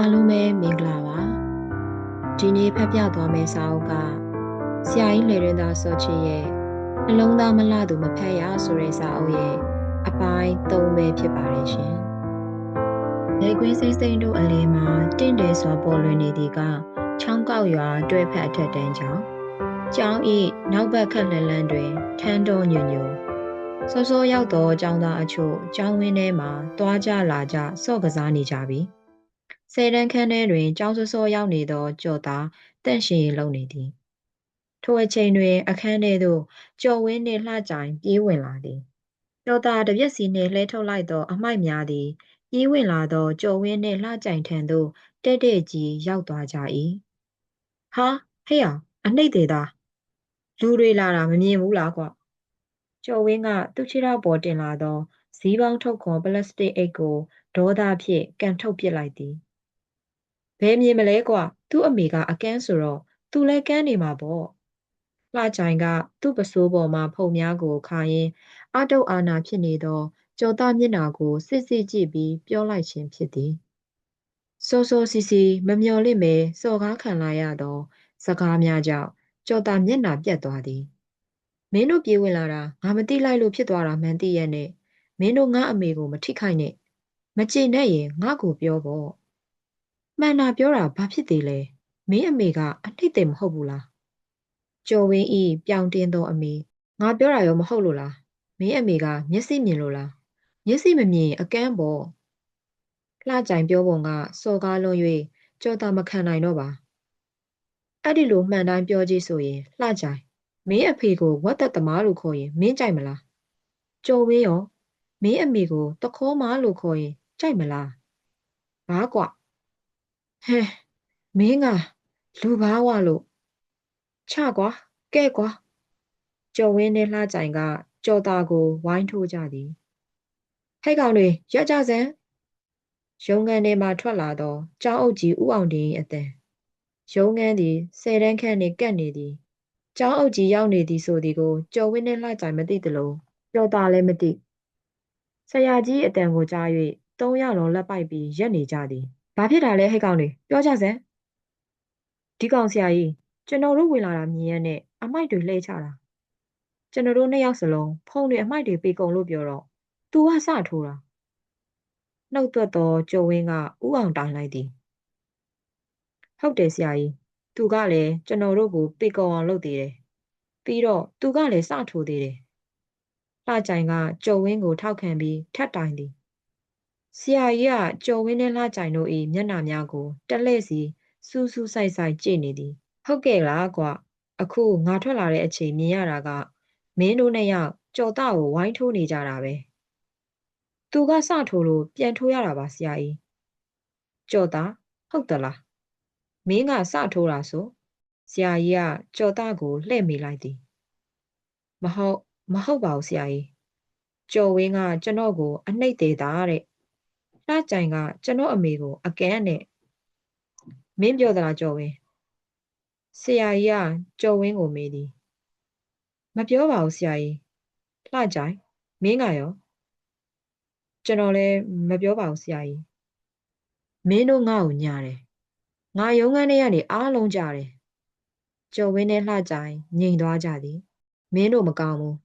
အားလုံးပဲမင်္ဂလာပါဒီနေ့ဖတ်ပြသွားမယ့်စာအုပ်ကဆရာကြီးလေရင်သာစောချစ်ရဲ့နှလုံးသားမလှသူမဖက်ရဆိုတဲ့စာအုပ်ရဲ့အပိုင်း၃ပဲဖြစ်ပါတယ်ရှင်လေကွင်းစိမ့်စိမ့်တို့အလယ်မှာတင့်တယ်စွာပေါ်လွင်နေသည်ကချောင်းကောက်ရွာတွဲဖက်အထက်တန်းကြောင့်ကျောင်းဤနောက်ဘက်ခက်လန်လန်တွင်ထန်းတော်ညွညွစောစောရောက်သောကျောင်းသားအချို့ကျောင်းဝင်းထဲမှာတွားကြလာကြစော့ကစားနေကြပြီ။ ဆယ်တန်းခန်းထဲတွင်ကြောင်စောစောရောက်နေသောကြော်သားတန့်ရှင်လုံနေသည်ထိုအချိန်တွင် အခန်းထဲသို့ကြော်ဝင်းနှင့်လှကြိုင်ပြေးဝင်လာသည်ကြော်သားတပြက်စီနှင့်လှဲထုတ်လိုက်သော အမိုက်များသည်ပြေးဝင်လာသောကြော်ဝင်းနှင့်လှကြိုင်ထံသို့တဲ့တဲ့ကြီးရောက်သွားကြ၏ဟာဟေ့အောင်အနှိမ့်သေးသားလူတွေလာတာမမြင်ဘူးလားကွကျော်ဝင်းကသူ့ခြေထောက်ပေါ်တင်လာသောဇီးပေါင်းထုတ်ခွန်ပလတ်စတစ်အိတ်ကိုဒေါသဖြင့်ကန်ထုတ်ပစ်လိုက်သည် ဘယ်မြင်မလဲကွာသူ့အမေကအကန်းဆိုတော့သူလည်းကန်းနေမှာပေါ့လှကြိုင်ကသူ့ပစိုးပေါ်မှာဖုံများကိုခါရင်းအတုတ်အာနာဖြစ်နေသောကြော်သားမျက်နာကိုစစ်စစ်ကြည့်ပြီးပြောလိုက်ခြင်းဖြစ်သည်စောစောစီစီမမျော်လင့်ပဲစော်ကားခံလာရသော စကားများကြောင့်ကြော်သားမျက်နာပြတ်သွားသည်မင်းတို့ပြေးဝင်လာတာငါမသိလိုက်လို့ဖြစ်သွားတာမှန်သိရဲ့နဲ့မင်းတို့ငါအမေကိုမထိခိုက်နဲ့မကျေနပ်ရင်ငါ့ကိုပြောပေါ့ မှန်တာပြောတာဘာဖြစ်သေးလဲမင်းအမေကအနှိမ့်တယ်မဟုတ်ဘူးလားကျော်ဝင်းဤပြောင်တင်းသောအမေငါပြောတာရောမဟုတ်လို့လားမင်းအမေကမျက်စိမြင်လို့လားမျက်စိမမြင်အကန်းပေါ့လှကြိုင်ပြောပုံကစော်ကားလွန်၍ကြော်တာမခံနိုင်တော့ပါအဲ့ဒီလိုမှန်တိုင်းပြောကြည့်ဆိုရင်လှကြိုင်မင်းအဖေကိုဝတ်သက်သမားလို့ခေါ်ရင်မင်းကြိုက်မလားကျော်ဝင်းရောမင်းအမေကိုတခေါမားလို့ခေါ်ရင်ကြိုက်မလားဘာကွာ ဟဲမင်းကလူဘာဝလို့ချကွာကဲကွာကျော်ဝင်းနဲ့လှကြိုင်ကကြော်သားကိုဝိုင်းထိုးကြသည်ဟဲ့ကောင်တွေရက်ကြစမ်းရုံငန်းထဲမှထွက်လာသောကျောင်းအုပ်ကြီးဥအောင်တင်၏အသံရုံငန်းသည်ဆယ်တန်းခန့်နှင့်ကပ်နေသည်ကျောင်းအုပ်ကြီးရောက်နေသည်ဆိုသည်ကိုကျော်ဝင်းနှင့်လှကြိုင်မသိသလိုကြော်သားလည်းမသိဆရာကြီးအတန်ကိုကြား၍သုံးယောက်လုံးလက်ပိုက်ပြီးရက်နေကြသည် ဘာဖြစ်တာလဲဟဲ့ကောင်တွေပြောကြစမ်းဒီကောင်ဆရာကြီးကျွန်တော်တို့ဝင်လာတာမြင်ရတဲ့အမိုက်တွေလှဲချတာကျွန်တော်တို့နှစ်ယောက်စလုံးဖုန်းတွေအမိုက်တွေပေးကုန်လို့ပြောတော့သူကစထိုးတာနှုတ်သွက်သောကျုံဝင်းကဥအောင်တိုင်လိုက်သည်ဟုတ်တယ်ဆရာကြီးသူကလည်းကျွန်တော်တို့ကိုပေးကုန်အောင်လုပ်သေးတယ်ပြီးတော့သူကလည်းစထိုးသေးတယ်လှကြိုင်ကကျုံဝင်းကိုထောက်ခံပြီးထပ်တိုင်သည် ဆရာကြီးကကျော်ဝင်းနဲ့လှကြိုင်တို့၏မျက်နှာများကိုတက်လှည့်စီစူးစူးဆိုင်ဆိုင်ကြည့်နေသည်ဟုတ်ကဲ့လားကွအခုငါထွက်လာတဲ့အချိန်မြင်ရတာကမင်းတို့နှစ်ယောက်ကြော်သားကိုဝိုင်းထိုးနေကြတာပဲသူကစထိုးလို့ပြန်ထိုးရတာပါဆရာကြီးကြော်သားဟုတ်သလားမင်းကစထိုးတာဆိုဆရာကြီးကကြော်သားကိုလှည့်မိလိုက်သည်မဟုတ်မဟုတ်ပါဘူးဆရာကြီးကျော်ဝင်းကကျွန်တော်ကို အနှိမ့်သေးတာတဲ့ လှကြိုင်ကကျွန်တော်အမေကို အကန်းနဲ့မင်းပြောသလားကျော်ဝင်းဆရာကြီးကကျော်ဝင်းကိုမေးသည်မပြောပါဘူးဆရာကြီးလှကြိုင်မင်းကရောကျွန်တော်လည်းမပြောပါဘူးဆရာကြီးမင်းတို့ငါ့ကိုညာတယ်ငါရုံးခန်းထဲကနေအားလုံးကြတယ်ကျော်ဝင်းနဲ့လှကြိုင်ငြိမ်သွားကြသည်မင်းတို့မကောင်းဘူး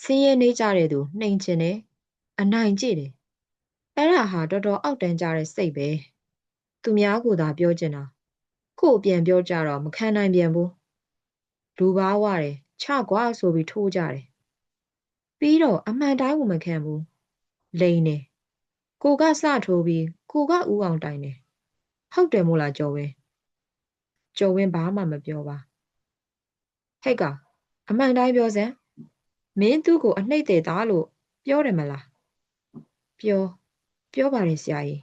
ဆင်းရဲနေကြတဲ့သူနှိမ်ချင်တယ်အနိုင်ကျင့်တယ် အဲ့ဒါဟာတော်တော်အောက်တန်းကြတဲ့စိတ်ပဲသူများကိုသာပြောချင်တာကို့ပြန်ပြောကြတော့မခံနိုင်ပြန်ဘူးလူဘာဝတယ်ချကွာဆိုပြီးထိုးကြတယ်ပြီးတော့အမှန်တိုင်းကိုမခံဘူးလိန်တယ်ကိုကစထိုးပြီးကိုကဥအောင်တိုင်တယ်ဟုတ်တယ်မို့လားကျော်ဝင်းကျော်ဝင်းဘာမှမပြောပါဟဲ့ကအမှန်တိုင်းပြောစမ်းမင်းသူ့ကိုအနှိမ့်တယ်သားလို့ပြောတယ်မလားပြော ပြောပါတယ်ဆရာကြီး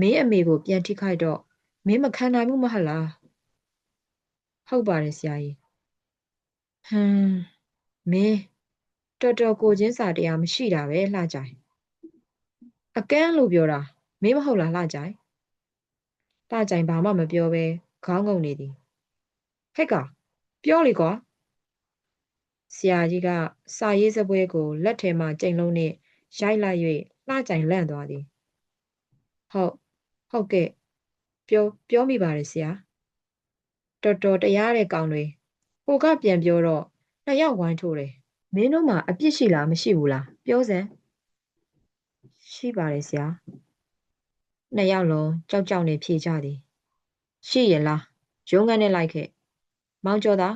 မင်းအမေကိုပြန်ထိခိုက်တော့မင်းမခံနိုင်ဘူးမဟုတ်လားဟုတ်ပါတယ်ဆရာကြီးဟမ်မင်းတော်တော်ကိုချင်းစာတရားမရှိတာပဲလှကြိုင်အကန်းလို့ပြောတာမင်းမဟုတ်လားလှကြိုင်လှကြိုင်ဘာမှမပြောပဲခေါင်းငုံနေသည်ဟဲ့ကပြောလေကွာဆရာကြီးကစာရေးစပွဲကိုလက်ထဲမှာကြိမ်လုံးနဲ့ရိုက်လိုက် လှကြိုင်လန့်သွားသည်ဟုတ်ဟုတ်ကဲ့ပြောပြောမိပါတယ်ဆရာတော်တော်တရားတဲ့ကောင်တွေဟိုကပြန်ပြောတော့နှစ်ယောက်ဝိုင်းထိုးတယ်မင်းတို့မှာအပြစ်ရှိလားမရှိဘူးလားပြောစမ်းရှိပါတယ်ဆရာနှစ်ယောက်လုံးကြောက်ကြောက်နေဖြေကြသည်ရှိရလားရုံးခန်းနဲ့လိုက်ခဲ့မောင်ကျော်သား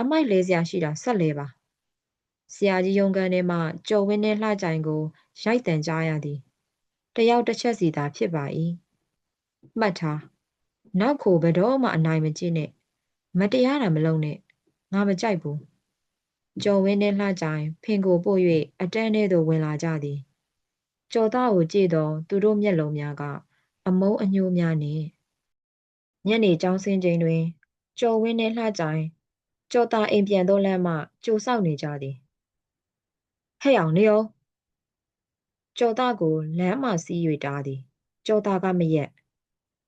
အမိုက်လဲစရာရှိတာဆက်လဲပါ ဆရာကြီးရုံးခန်းထဲမှာကြော်ဝင်းနဲ့လှကြိုင်ကို ရိုက်တန်ကြားရသည်တယောက်တစ်ချက်စီသာဖြစ်ပါ၏မှတ်ထားနောက်ခိုဘယ်တော့မှအနိုင်မကျင့်နဲ့မတရားတာမလုပ်နဲ့ငါမကြိုက်ဘူးကျော်ဝင်းနဲ့လှကြိုင်ဖင်ကိုပို့၍အတန်းထဲသို့ဝင်လာကြသည်ကျော်သားကိုကြည့်တော့သူတို့မျက်လုံးများကအမုန်းအညိုးများနှင့်ညနေကျောင်းဆင်းချိန်တွင်ကျော်ဝင်းနှင့်လှကြိုင်ကျော်သားအိမ်ပြန်သောလမ်းမှကြိုဆောက်နေကြသည် ဟဲ့အောင်နေအောင်ကျော်သားကိုလမ်းမှစီး၍တားသည်ကျော်သားကမရက်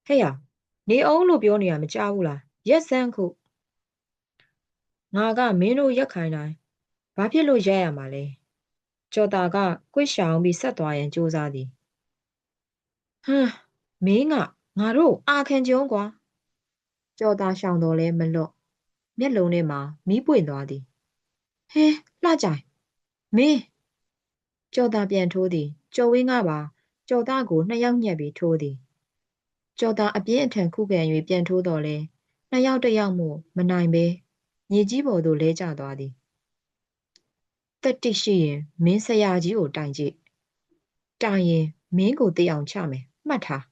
ဟဲ့အောင်နေအောင်လို့ပြောနေတာမကြားဘူးလားရက်စမ်းခုငါကမင်းတို့ရက်ခိုင်းတိုင်းဘာဖြစ်လို့ရက်ရမှာလဲကျော်သားကကွစ်ရှောင်ပြီးဆက်သွားရန်ကြိုးစားသည်ဟမ်မင်းကငါတို့အာခံကြုံကွာကြော်သားရှောင်တော်လဲမလွတ်မျက်လုံးထဲမှာမီးပွင့်သွားသည်ဟဲလှကြိုင် မင်းကြော်သားပြန်ထိုးသည်ကျော်ဝင်းကပါကြော်သားကိုနှစ်ယောက်ညက်ပြီးထိုးသည်ကြော်သားအပြင်းအထန်ခုခံ၍ပြန်ထိုးတော်လဲနှစ်ယောက်တစ်ယောက်မှမနိုင်ပဲမြေကြီးပေါ်သို့လဲကျသွားသည်တက်တိရှိရင်မင်းဆရာကြီးကိုတိုင်ကြည့်တိုင်ရင်မင်းကိုသိအောင်ချမယ်မှတ်ထား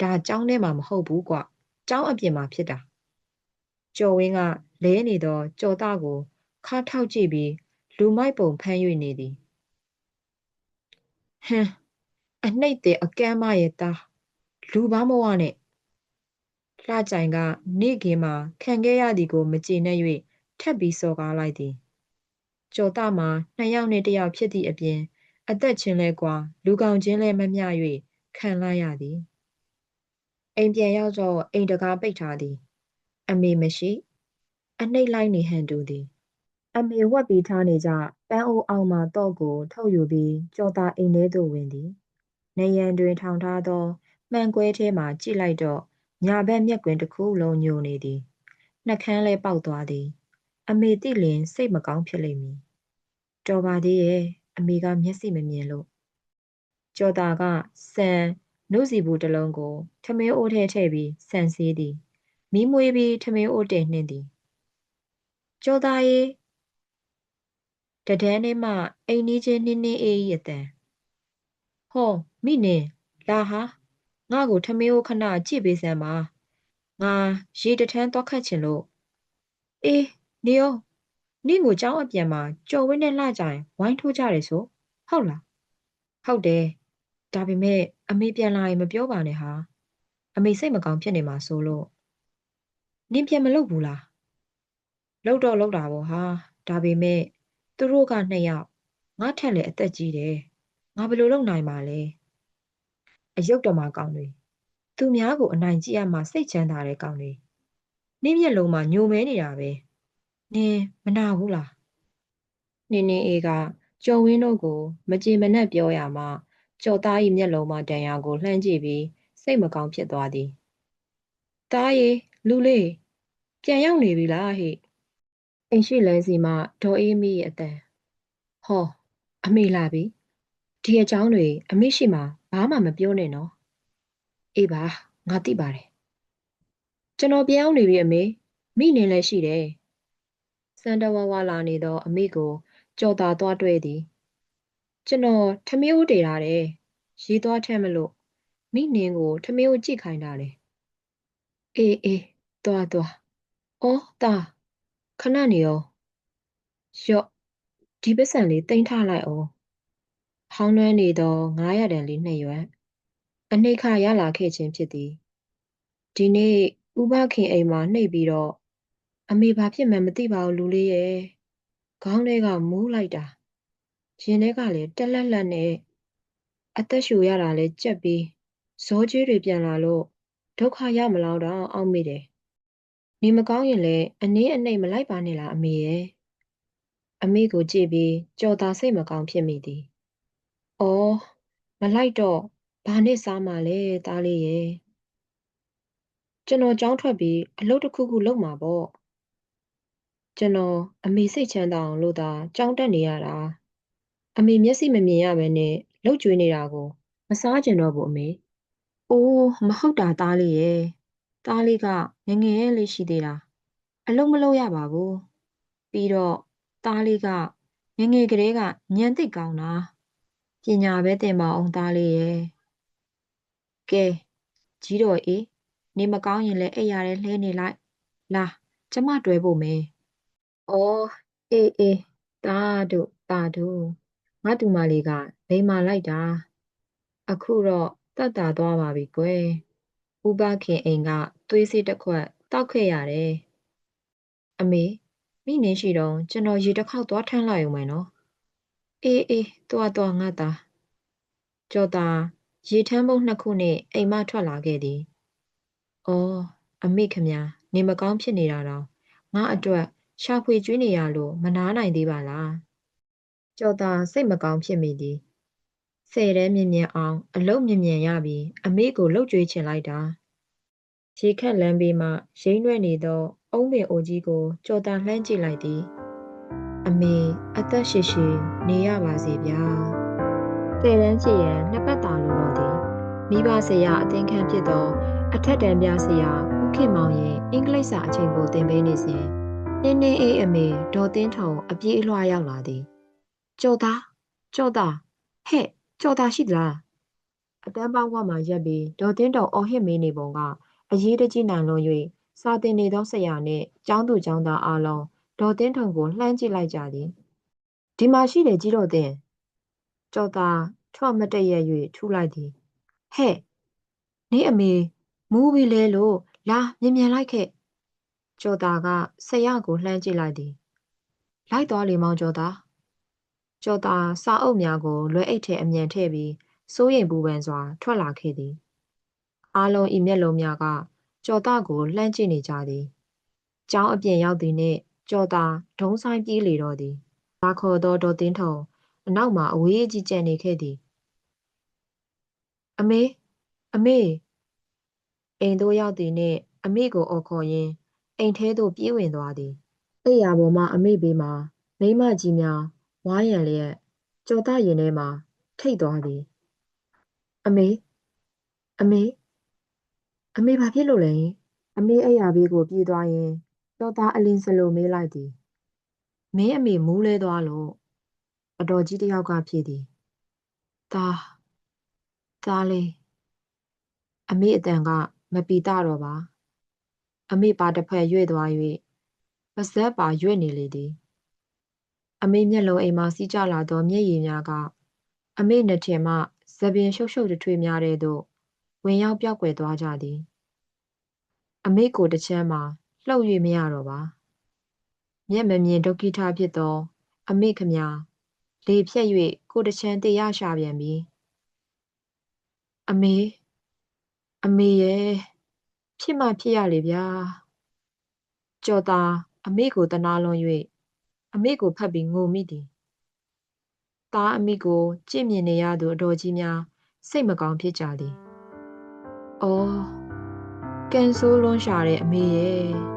ဒါကျောင်းထဲမှာမဟုတ်ဘူးကွကျောင်းအပြင်မှာဖြစ်တာကျော်ဝင်းကလဲနေသောကြော်သားကိုခါထောက်ကြည့်ပြီး လူမိုက်ပုံဖမ်း၍နေသည်ဟမ်အနှိတ်တဲ့အကမ်းမရဲ့သားလူဘာမဝနဲ့လှကြိုင်ကနေ့ကင်းမှာခံခဲ့ရသည်ကို မကျေနပ်၍ထပ်ပြီးစော်ကားလိုက်သည်ကျော်သားမှာနှစ်ယောက်နဲ့တစ်ယောက်ဖြစ်သည့်အပြင်အသက်ချင်းလဲကွာလူကောင်ချင်းလဲမမျှ၍ခံလိုက်ရသည်အိမ်ပြန်ရောက်တော့အိမ်တကားပိတ်ထားသည် အမေမရှိ အနှိတ်လိုက်နေဟန်တူသည် အမေဝက်ပြီးထားနေကြပန်းအိုးအောင်မှတော့ကိုထုတ်ယူပြီးကြော်သားအိမ်ထဲသို့ဝင်သည်နေရန်တွင်ထောင်ထားသောမှန်ကွဲထဲမှကြည့်လိုက်တော့ညာဘက်မျက်ကွင်းတစ်ခုလုံးညိုနေသည်နှကန်းလဲပေါက်သွားသည်အမေတိလင်စိတ်မကောင်းဖြစ်လိမ့်မည်တော်ပါသေးရဲ့အမေကမျက်စိမမြင်လို့ကျော်သားကဆန်နှုတ်စီဘူးတစ်လုံးကိုထမင်းအိုးထဲထည့်ပြီးဆန်ဆေးသည်မီးမွေးပြီးထမင်းအိုးတင်နှင်းသည်ကျော်သားရေ တဒန်းနဲ့မှအိမ်နီးချင်းနင်းနင်းအေးအေးအတန်ဟောမိနေလာဟာငါ့ကိုထမင်းကိုခဏကြည့်ပေးစမ်းပါငါရေတထန်းသွားခတ်ချင်လို့အေးနေရောနင့်ကိုကြောင်းအပြန်မှာကြော်ဝင်းနဲ့လှကြရင်ဝိုင်းထိုးကြတယ်ဆိုဟုတ်လားဟုတ်တယ်ဒါပေမဲ့အမေပြန်လာရင်မပြောပါနဲ့ဟာအမေစိတ်မကောင်းဖြစ်နေမှာဆိုလို့နင့်ပြန်မလုပ်ဘူးလားလှုပ်တော့လှုပ်တာပေါ့ဟာဒါပေမဲ့ သူတို့ကနှစ်ယောက်ငါထက်လည်းအသက်ကြီးတယ်ငါဘယ်လိုလုပ်နိုင်မှာလဲအယုတ်တော်မှာကောင်းတွေသူများကိုအနိုင်ကျင့်ရမှာစိတ်ချမ်းသာတဲ့ကောင်းတွေနင်းမျက်လုံးမှာညိုမဲနေတာပဲနင်မနာဘူးလားနင်းနေအေးကကျော်ဝင်းတို့ကို မကြည်မနှက်ပြောရမှကျော်သား၏မျက်လုံးမှတန်ရာကိုလှမ်းကြည့်ပြီးစိတ်မကောင်းဖြစ်သွားသည်။သားရီလူလေးပြန်ရောက်နေပြီလားဟိ။ အိမ်ရှိလဲစီမှဒေါ်အေးမီရဲ့အတန်။ဟောအမေလာပြီ။ဒီအကြောင်းတွေအမေရှိမှဘာမှမပြောနဲ့နော်။အေးပါငါသိပါတယ်။ကျွန်တော်ပြန်ရောက်နေပြီအမေမိနေလည်းရှိတယ်။စန်တဝါဝါလာနေသောအမေကိုကြော်သာသွားတွေ့သည်ကျွန်တော်ထမင်းဦးတည်ထားတယ်ရေးသွားထက်မလို့မိနင်းကိုထမင်းဦးကြည့်ခိုင်းတာလေအေးအေးသွားသွားအော်တာ ခဏနေရောရော့ဒီပစံလေးတင်ထားလိုက်အောင်ဟောင်းနှွမ်းနေတော့900တန်လေးနှစ်ရွက်အနှိတ်ခရလာခဲ့ခြင်းဖြစ်သည်ဒီနေ့ဥပခင်အိမ်မှာနှိပ်ပြီးတော့အမေဘာဖြစ်မှန်းမသိပါဘူးလူလေးရဲ့ခေါင်းထဲကမူးလိုက်တာရင်ထဲကလည်းတက်လက်လက်နဲ့အသက်ရှူရတာလည်းကြက်ပြီးဇောကျွေးတွေပြန်လာလို့ဒုက္ခရမလောက်တော့အောက်မိတယ်။ နေမကောင်းရင်လည်းအနည်းအနှိမ်မလိုက်ပါနဲ့လားအမေရဲ့။အမေကိုကြည့်ပြီးကြော်သာစိတ်မကောင်းဖြစ်မိသည်။အော်မလိုက်တော့ဘာနဲ့စားမှလဲသားလေးရဲ့ကျွန်တော်ကြောင်းထွက်ပြီးအလုပ်တစ်ခုခုလုပ်မှာပေါ့ကျွန်တော်အမေစိတ်ချမ်းသာအောင်လို့သာကြောင်းတက်နေရတာအမေမျက်စိမမြင်ရဘဲနဲ့လှုပ်ကြွေးနေတာကို မစားကျင်တော့ဘူးအမေအိုးမဟုတ်တာသားလေးရဲ့ သားလေးကငယ်ငယ်လေးရှိသေးတာအလုပ်မလုပ်ရပါဘူးပြီးတော့သားလေးကငယ်ငယ်ကလေးကညံသိပ်ကောင်းတာပညာပဲသင်ပါအောင်သားလေးရဲ့ကဲကြီးတော်အေးနေမကောင်းရင်လည်းအိပ်ရတဲ့လှဲနေလိုက်လာကျမတွေ့ဖို့မယ်။အော်အေးအေးတာတို့တာတို့ငါတူမလေးကလိန်မာလိုက်တာ အခုတော့တက်တာသွားပါပြီကွယ် ဥပခင်အိမ်ကသွေးစစ်တစ်ခွက်တောက်ခဲ့ရတယ်အမေမိနေရှိတော့ကျွန်တော်ရေတစ်ခေါက်သွားထမ်းလိုက်ရုံပဲနော်အေးအေးသွားသွားငါသားကြော်တာရေထမ်းပုံနှစ်ခုနဲ့အိမ်မထွက်လာခဲ့သည်။အော်အမေခမညာနေမကောင်းဖြစ်နေတာတော့ငါအတွက်ရှာဖွေကျွေးနေရလို့မနားနိုင်သေးပါလား။ကြော်တာစိတ်မကောင်းဖြစ်မိသည်။ ဆယ်တဲမြင်မြင်အောင် အလုတ်မြင်မြင်ရပြီးအမေကိုလှုပ်ကြွေးချင်လိုက်တာ။ရေခက်လမ်းဘေးမှရိမ့်ရွဲ့နေသော အုံးပင်အိုကြီးကိုကြော်တာလှမ်းကြည့်လိုက်သည်။အမေအသက်ရှည်ရှည်နေရပါစေဗျာ။ဆယ်တန်းချစ်ရန်နှစ်ပတ်တာလိုတော့သည်မိဘဆရာအသင်ခံဖြစ်သော အထက်တန်းပြဆရာဦးခင်မောင်ရဲ့အင်္ဂလိပ်စာအချိန်ကိုသင်ပေးနေစဉ်နင်းနေအေးအမေဒေါ်တင်းထုံအပြေးအလွှားရောက်လာသည်ကြော်သားကြော်သားဟဲ့ ကြော်သားရှိသလားအတန်းပေါင်းဝမှရက်ပြီးဒေါ်တင်းထုံအော်ဟစ်မေးနေပုံကအရေးတကြီးနိုင်လွန်၍စာတင်နေသောဆရာနှင့်ကျောင်းသူကျောင်းသားအလုံးဒေါ်တင်းထုံကိုလှမ်းကြည့်လိုက်ကြသည်ဒီမှာရှိတယ်ကြီးတော်တင်ကြော်သားထွတ်မတည့်ရ၍ထူလိုက်သည်ဟဲ့နေအမေမူးပြီလဲလို့လာမြင်မြန်လိုက်ခဲ့ကျော်သားကဆရာကိုလှမ်းကြည့်လိုက်သည်လိုက်သွားလေမောင်ကျော်သား ကျော်သားစာအုပ်များကိုလွယ်အိတ်ထဲအမြန်ထည့်ပြီးစိုးရိမ်ပူပန်စွာ ထွက်လာခဲ့သည်အားလုံးဤမျက်လုံးများကကျော်သားကိုလှမ်းကြည့်နေကြသည်ကျောင်းအပြင်ရောက်သည်နှင့်ကျော်သားဒုံဆိုင်ပြေးလေတော့သည်ဘာခေါ်သောဒေါ်တင်းထုံအနောက်မှအဝေးကြီးကျန်နေခဲ့သည်အမေအမေအိမ်သို့ရောက်သည်နှင့်အမေကိုအော်ခေါ်ရင်းအိမ်ထဲသို့ပြေးဝင်သွားသည်အိယာပေါ်မှအမေဘေးမှာမိမကြီးများ ဝါးရံလျက်ကြော်တရင်ထဲမှာထိတ်သွားသည်အမေအမေအမေဘာဖြစ်လို့လဲအမေအိယာဘေးကိုပြေးသွားရင်ကြော်သားအလင်းစလိုမေးလိုက်သည်မင်းအမေမူးလဲသွားလို့အတော်ကြီးတယောက်ကဖြေသည်သားသားလေးအမေအတန်ကမပီတတော့ပါ အမေပါတစ်ဖက်ရွေ့သွား၍ပါဇက်ပါရွေ့နေလေသည် အမေမျက်လုံးအိမ်မှစီးကျလာသောမျက်ရည်များကအမေနှစ်ထင်မှသပင်ရှုပ်ရှုပ်ထွေးများတဲ့သို့ဝင်ရောက်ပြောက်ွယ်သွားကြသည်အမေကိုတစ်ချမ်းမှာလှုပ်၍မရတော့ပါမျက်မမြင်ဒုက္ခိထဖြစ်သော အမေခမလေဖြက်၍ကိုတစ်ချမ်းတေရရှာပြန်ပြီအမေအမေရဲ့ဖြစ်မှဖြစ်ရလေဗျာကြော်သားအမေကိုတနာလွန်၍ အမေကိုဖတ်ပြီးငိုမိသည်သားအမိကိုကြင့်မြင်နေရသူအတော်ကြီးများစိတ်မကောင်းဖြစ်ကြသည်။အော်ကန်ဆိုးလွန်းရှာတဲ့အမေရဲ့